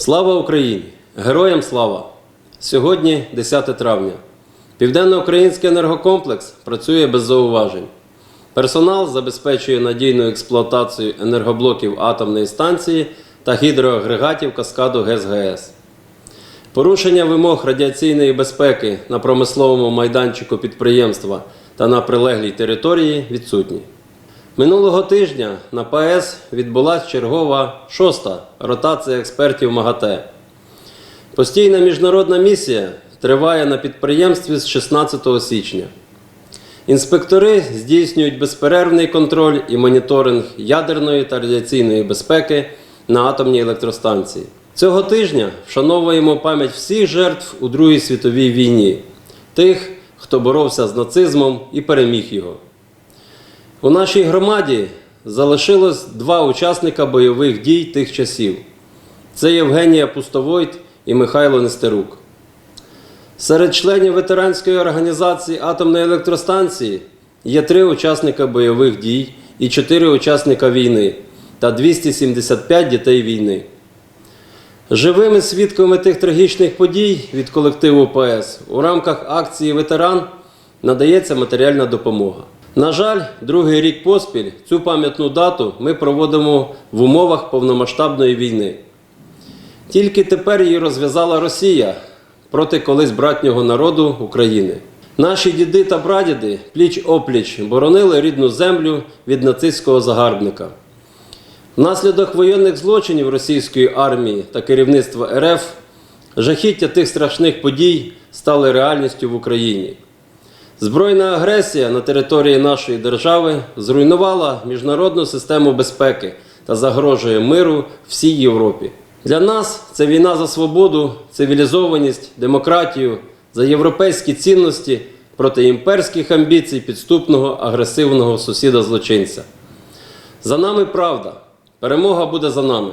Слава Україні! Героям слава! Сьогодні 10 травня. Південноукраїнський енергокомплекс працює без зауважень. Персонал забезпечує надійну експлуатацію енергоблоків атомної станції та гідроагрегатів каскаду ГЕС-ГЕС. Порушення вимог радіаційної безпеки на промисловому майданчику підприємства та на прилеглій території відсутні. Минулого тижня на ПАЕС відбулася чергова шоста ротація експертів МАГАТЕ. Постійна міжнародна місія триває на підприємстві з 16 січня. Інспектори здійснюють безперервний контроль і моніторинг ядерної та радіаційної безпеки на атомній електростанції. Цього тижня вшановуємо пам'ять всіх жертв у Другій світовій війні, тих, хто боровся з нацизмом і переміг його. У нашій громаді залишилось два учасника бойових дій тих часів: це Євгенія Пустовойт і Михайло Нестерук. Серед членів ветеранської організації атомної електростанції є три учасника бойових дій і чотири учасника війни та 275 дітей війни. Живими свідками тих трагічних подій від колективу ПС у рамках акції Ветеран надається матеріальна допомога. На жаль, другий рік поспіль цю пам'ятну дату ми проводимо в умовах повномасштабної війни. Тільки тепер її розв'язала Росія проти колись братнього народу України. Наші діди та прадіди пліч опліч боронили рідну землю від нацистського загарбника. Внаслідок воєнних злочинів російської армії та керівництва РФ жахіття тих страшних подій стали реальністю в Україні. Збройна агресія на території нашої держави зруйнувала міжнародну систему безпеки та загрожує миру всій Європі. Для нас це війна за свободу, цивілізованість, демократію, за європейські цінності проти імперських амбіцій підступного агресивного сусіда-злочинця. За нами правда. Перемога буде за нами.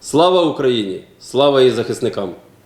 Слава Україні! Слава її захисникам!